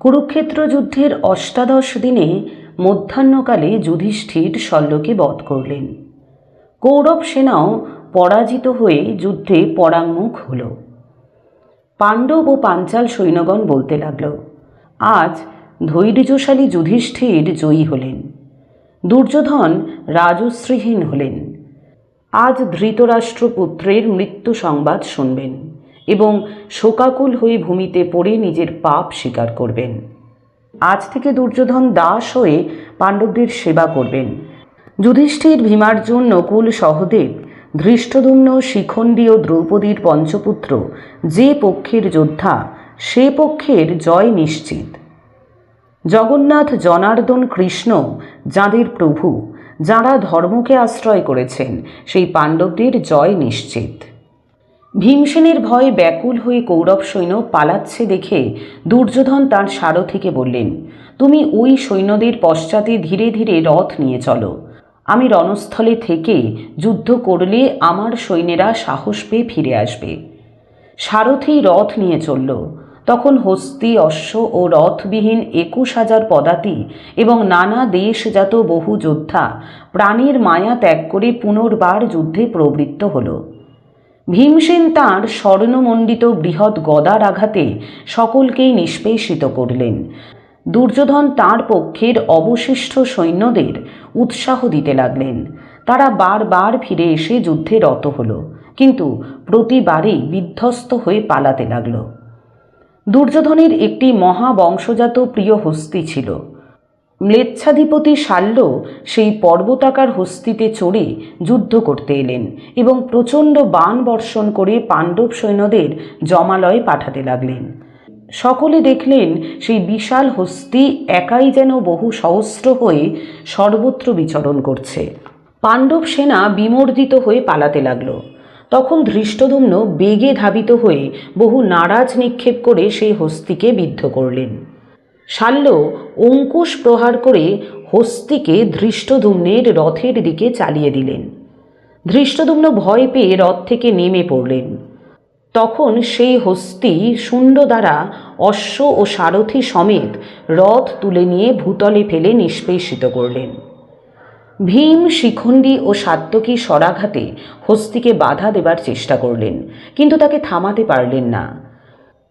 কুরুক্ষেত্র যুদ্ধের অষ্টাদশ দিনে মধ্যাহ্নকালে যুধিষ্ঠির শল্যকে বধ করলেন। কৌরব সেনাও পরাজিত হয়ে যুদ্ধে পরাঙ্মুখ হল। পাণ্ডব ও পাঞ্চাল সৈন্যগণ বলতে লাগল, আজ ধৈর্যশালী যুধিষ্ঠির জয়ী হলেন। দুর্যোধন রাজশ্রীহীন হলেন। আজ ধৃতরাষ্ট্রপুত্রের মৃত্যু সংবাদ শুনবেন। এবং শোকাকুল হয়ে ভূমিতে পড়ে নিজের পাপ স্বীকার করবেন। আজ থেকে দুর্যোধন দাস হয়ে পাণ্ডবদের সেবা করবেন। যুধিষ্ঠির ভীমার্জুন নকুল সহদেব, ধৃষ্টদুম্ন শিখণ্ডী ও দ্রৌপদীর পঞ্চপুত্র, যে পক্ষের যোদ্ধা, সে পক্ষের জয় নিশ্চিত। জগন্নাথ জনার্দন কৃষ্ণ, যাঁদের প্রভু, যাঁরা ধর্মকে আশ্রয় করেছেন, সেই পাণ্ডবদের জয় নিশ্চিত। ভীমসেনের ভয়ে ব্যাকুল হয়ে কৌরব সৈন্য পালাচ্ছে দেখে দুর্যোধন তার সারথিকে বললেন, তুমি ওই সৈন্যদের পশ্চাতে ধীরে ধীরে রথ নিয়ে চলো। আমি রণস্থলে থেকে যুদ্ধ করলে আমার সৈন্যেরা সাহস পেয়ে ফিরে আসবে। সারথি রথ নিয়ে চলল। তখন হস্তি, অশ্ব ও রথবিহীন একুশ হাজার পদাতি এবং নানা দেশজাত বহু যোদ্ধা প্রাণের মায়া ত্যাগ করে পুনর্বার যুদ্ধে প্রবৃত্ত হল। ভীমসেন তাঁর স্বর্ণমণ্ডিত বৃহৎ গদার আঘাতে সকলকেই নিষ্পেষিত করলেন। দুর্যোধন তাঁর পক্ষের অবশিষ্ট সৈন্যদের উৎসাহ দিতে লাগলেন। তারা বারবার ফিরে এসে যুদ্ধে রত হল, কিন্তু প্রতিবারেই বিধ্বস্ত হয়ে পালাতে লাগল। দুর্যোধনের একটি মহাবংশজাত প্রিয় হস্তি ছিল। ম্লেচ্ছাধিপতি শাল্য সেই পর্বতাকার হস্তিতে চড়ে যুদ্ধ করতে এলেন এবং প্রচণ্ড বাণ বর্ষণ করে পাণ্ডব সৈন্যদের জমালয়ে পাঠাতে লাগলেন। সকলে দেখলেন সেই বিশাল হস্তি একাই যেন বহু সহস্র হয়ে সর্বত্র বিচরণ করছে। পাণ্ডব সেনা বিমর্দিত হয়ে পালাতে লাগল। তখন ধৃষ্টদুম্ন বেগে ধাবিত হয়ে বহু নারাজ নিক্ষেপ করে সেই হস্তিকে বিদ্ধ করলেন। শাল্য অঙ্কুশ প্রহার করে হস্তিকে ধৃষ্টদুম্নের রথের দিকে চালিয়ে দিলেন। ধৃষ্টদুম্ন ভয় পেয়ে রথ থেকে নেমে পড়লেন। তখন সেই হস্তি শূন্য দ্বারা অশ্ব ও সারথি সমেত রথ তুলে নিয়ে ভূতলে ফেলে নিষ্পেষিত করলেন। ভীম, শিখণ্ডী ও সাত্যকী সরাঘাতে হস্তিকে বাধা দেবার চেষ্টা করলেন, কিন্তু তাকে থামাতে পারলেন না।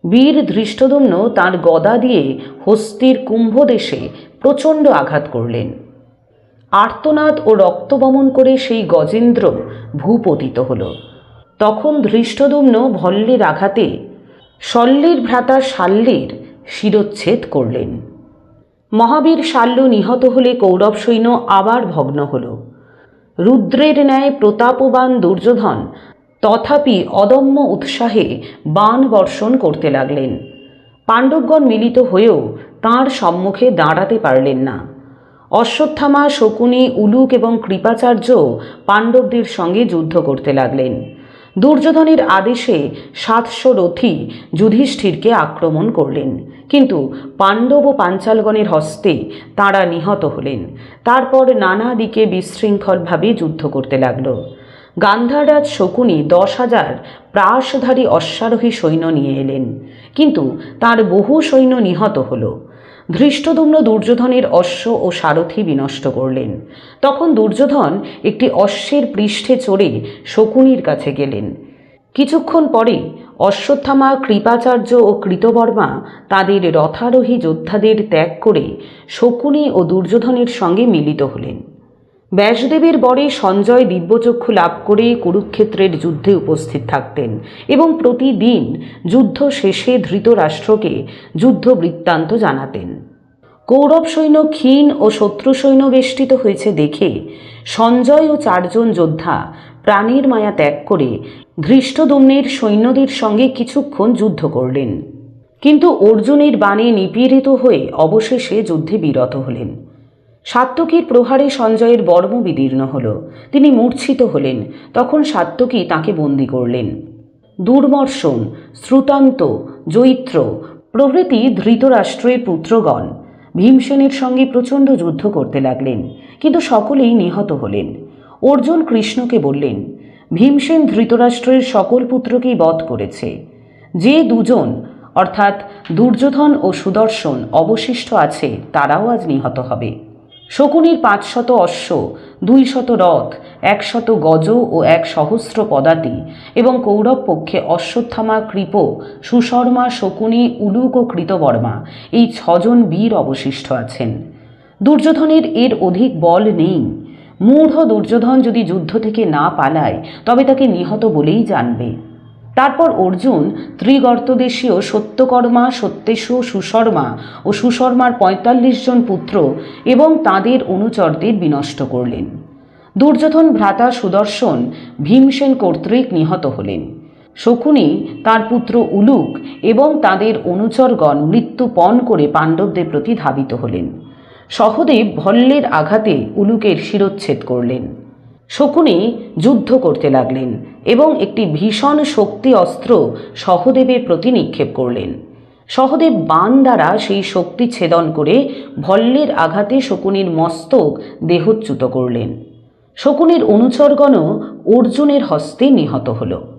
বীর ধৃষ্টদম্ন তার গদা দিয়ে হস্তির কুম্ভদেশে প্রচণ্ড আঘাত করলেন। আর্তনাদ ও রক্তবমন করে সেই গজেন্দ্র ভূপতিত হল। তখন ধৃষ্টদুম্ন ভল্লের আঘাতে শল্যের ভ্রাতা শাল্যের শিরচ্ছেদ করলেন। মহাবীর শাল্য নিহত হলে কৌরব সৈন্য আবার ভগ্ন হল। রুদ্রের ন্যায় প্রতাপবান দুর্যোধন তথাপি অদম্য উৎসাহে বাণ বর্ষণ করতে লাগলেন। পাণ্ডবগণ মিলিত হয়েও তাঁর সম্মুখে দাঁড়াতে পারলেন না। অশ্বত্থামা, শকুনি, উলুক এবং কৃপাচার্য পাণ্ডবদের সঙ্গে যুদ্ধ করতে লাগলেন। দুর্যোধনের আদেশে সাতশো রথী যুধিষ্ঠিরকে আক্রমণ করলেন। কিন্তু পাণ্ডব ও পাঞ্চালগণের হস্তে তাঁরা নিহত হলেন। তারপর নানা দিকে বিশৃঙ্খলভাবে যুদ্ধ করতে লাগল। গান্ধাররাজ শকুনি দশ হাজার প্রাসধারী অশ্বারোহী সৈন্য নিয়ে এলেন। কিন্তু তার বহু সৈন্য নিহত হলো। ধৃষ্টদুম্ন দুর্যোধনের অশ্ব ও সারথি বিনষ্ট করলেন। তখন দুর্যোধন একটি অশ্বের পৃষ্ঠে চড়ে শকুনির কাছে গেলেন। কিছুক্ষণ পরে অশ্বত্থামা, কৃপাচার্য ও কৃতবর্মা তাদের রথারোহী যোদ্ধাদের ত্যাগ করে শকুনি ও দুর্যোধনের সঙ্গে মিলিত হলেন। ব্যাসদেবের বরে সঞ্জয় দিব্যচক্ষু লাভ করে কুরুক্ষেত্রের যুদ্ধে উপস্থিত থাকতেন এবং প্রতিদিন যুদ্ধ শেষে ধৃতরাষ্ট্রকে যুদ্ধ বৃত্তান্ত জানাতেন। কৌরব সৈন্য ক্ষীণ ও শত্রু সৈন্য বেষ্টিত হয়েছে দেখে সঞ্জয় ও চারজন যোদ্ধা প্রাণের মায়া ত্যাগ করে ধৃষ্টদম্নের সৈন্যদের সঙ্গে কিছুক্ষণ যুদ্ধ করলেন। কিন্তু অর্জুনের বাণে নিপীড়িত হয়ে অবশেষে যুদ্ধে বিরত হলেন। সাত্যকীর প্রহারে সঞ্জয়ের বর্ম বিদীর্ণ হল। তিনি মূর্ছিত হলেন। তখন সাত্যকী তাকে বন্দি করলেন। দুর্মর্ষণ, শ্রুতান্ত, জৈত্র প্রভৃতি ধৃতরাষ্ট্রের পুত্রগণ ভীমসেনের সঙ্গে প্রচণ্ড যুদ্ধ করতে লাগলেন, কিন্তু সকলেই নিহত হলেন। অর্জুন কৃষ্ণকে বললেন, ভীমসেন ধৃতরাষ্ট্রের সকল পুত্রকেই বধ করেছে। যে দুজন, অর্থাৎ দুর্যোধন ও সুদর্শন অবশিষ্ট আছে, তারাও আজ নিহত হবে। শকুনির পাঁচশত অশ্ব দুই শত রথ, একশত গজ ও এক সহস্র পদাতি এবং কৌরব পক্ষে অশ্বত্থামা কৃপ, সুশর্মা শকুনি, উলুক ও কৃতবর্মা এই ছজন বীর অবশিষ্ট আছেন। দুর্যোধনের এর অধিক বল নেই। মূঢ় দুর্যোধন যদি যুদ্ধ থেকে না পালায়, তবে তাকে নিহত বলেই জানবে। তারপর অর্জুন, ত্রিগর্তদেশীয় সত্যকর্মা, সত্যেশু সুশর্মা ও সুশর্মার পঁয়তাল্লিশ জন পুত্র এবং তাদের অনুচরদের বিনষ্ট করলেন। দুর্যোধন ভ্রাতা সুদর্শন ভীমসেন কর্তৃক নিহত হলেন। শকুনি, তার পুত্র উলুক এবং তাদের অনুচরগণ মৃত্যুপণ করে পাণ্ডবদের প্রতি ধাবিত হলেন। সহদেব ভল্লের আঘাতে উলুকের শিরচ্ছেদ করলেন। শকুনি যুদ্ধ করতে লাগলেন এবং একটি ভীষণ শক্তি অস্ত্র সহদেবের প্রতি নিক্ষেপ করলেন। সহদেব বান দ্বারা সেই শক্তি ছেদন করে ভল্লের আঘাতে শকুনির মস্তক দেহচ্যুত করলেন। শকুনির অনুচরগণও অর্জুনের হস্তে নিহত হলো।